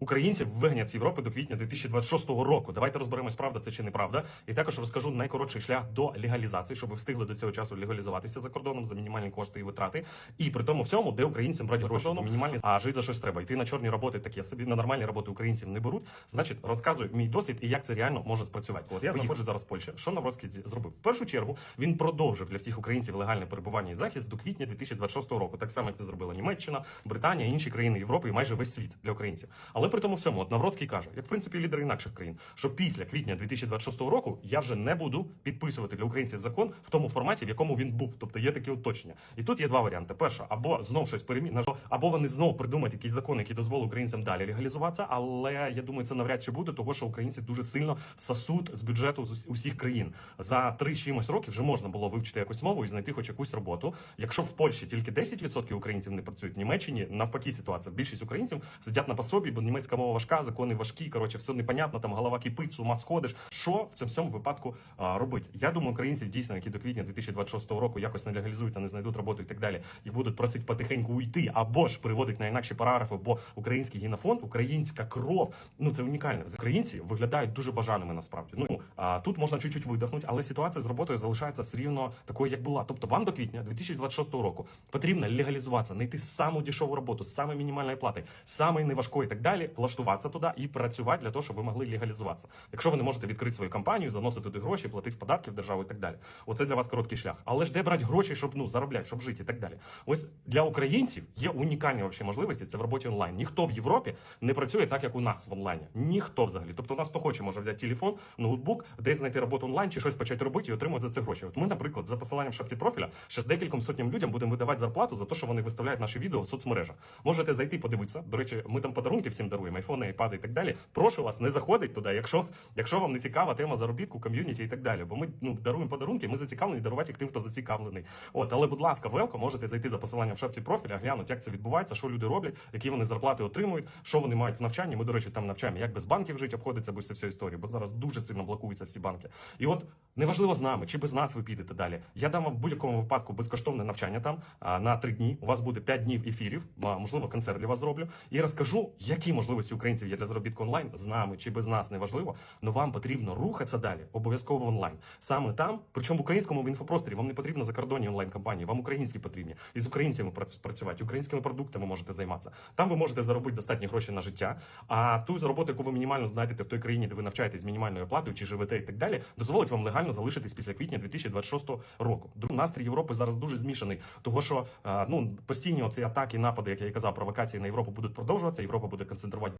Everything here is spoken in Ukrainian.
українців вигнять з Європи до квітня 2026 року. Давайте розберемось, правда це чи неправда. І також розкажу найкоротший шлях до легалізації, щоб ви встигли до цього часу легалізуватися за кордоном за мінімальні кошти і витрати. І при тому всьому, де українцям брати гроші мінімальні, а жити за щось треба. Йти на чорні роботи такі собі на нормальні роботи українців не беруть. Значить, розказую мій досвід і як це реально може спрацювати. От я знаходжусь зараз в Польщі. Що Навроцький зробив? В першу чергу він продовжив для всіх українців легальне перебування і захист до квітня 2026 року. Так само, як це зробила Німеччина, Британія, інші країни Європи і майже весь світ для українців. Але при тому всьому, от Навроцький каже, як в принципі лідери інакших країн, що після квітня 2026 року я вже не буду підписувати для українців закон в тому форматі, в якому він був. Тобто є такі уточнення. І тут є два варіанти: перше, або знов щось перемі... або вони знов придумають якийсь закон, який дозволить українцям далі легалізуватися. Але я думаю, це навряд чи буде, того що українці дуже сильно сасуть з бюджету з усіх країн. За три чимось років вже можна було вивчити якусь мову і знайти хоч якусь роботу. Якщо в Польщі тільки 10% українців не працюють, в Німеччині навпаки ситуація. Більшість українців сидять на пособі, бо німецька мова важка, закони важкі. Коротше, все непонятно, там голова кипить, з ума сходиш. Що в цьому всьому випадку а, робить? Я думаю, українці дійсно, які до квітня 2026 року якось не легалізуються, не знайдуть роботу і так далі. Їх будуть просити потихеньку уйти, або ж приводить на інакші параграфи, бо український генофонд, українська кров, ну це унікально. Українці виглядають дуже бажаними насправді. Ну а тут можна чуть-чуть видихнути, але ситуація з роботою залишається все рівно такою, як була. Тобто, вам до квітня 2026 року потрібно легалізуватися, знайти саму дешеву роботу, з самою мінімальною платою, самої неважкої і так далі, влаштуватися туди і працювати для того, щоб ви могли легалізуватися. Якщо ви не можете відкрити свою компанію, заносити туди гроші, платити податки в державу і так далі. Оце для вас короткий шлях. Але ж де брати гроші, щоб ну заробляти, щоб жити і так далі. Ось для українців є унікальні вообще можливості. Це в роботі онлайн. Ніхто в Європі не працює так, як у нас в онлайні. Ніхто взагалі. Тобто, у нас хто хоче, може взяти телефон, ноутбук, десь знайти роботу онлайн чи щось почати робити і отримати за це гроші. От ми, наприклад, за посиланням шапці профіля, ще з декільком сотням людям будемо видавати зарплату за те, що вони виставляють наші відео в соцмережах. Можете зайти подивитися. До речі, ми там подарунки всім даруємо, айфони, айпади і так далі. Прошу вас, не заходить туди, якщо, якщо вам не цікава тема заробітку, ком'юніті і так далі. Бо ми ну даруємо подарунки, ми зацікавлені дарувати їх тим, хто зацікавлений. От, але, будь ласка, велко, можете зайти за посиланням в шапці профіля, глянути, як це відбувається, що люди роблять, які вони зарплати отримують, що вони мають в навчанні. Ми, до речі, там навчаємо, як без банків жити обходиться, без цієї історії, бо зараз дуже сильно блокуються всі банки. І от неважливо з нами чи без нас ви підете далі. Я дам вам в будь-якому випадку безкоштовне навчання там на три дні. У вас буде п'ять днів ефірів, можливо, концерт для вас зроблю. І розкажу, які можливості українців є для заробітку онлайн з нами чи без нас, неважливо. але вам потрібно рухатися далі, обов'язково онлайн. Саме там, причому в українському в інфопросторі, вам не потрібно закордонні онлайн компанії, вам українські потрібні. І з українцями пра- працювати, українськими продуктами можете займатися. Там ви можете заробити достатні гроші на життя. А ту роботу, яку ви мінімально знайдете в той країні, де ви навчаєтесь з мінімальною оплатою чи живете і так далі, дозволить вам легально залишитись після квітня 2026 року. Друг настрій Європи зараз дуже змішаний, того що а, ну постійні оці атаки, напади, як я і казав, провокації на Європу будуть продовжуватися. Європа буде концентрувати.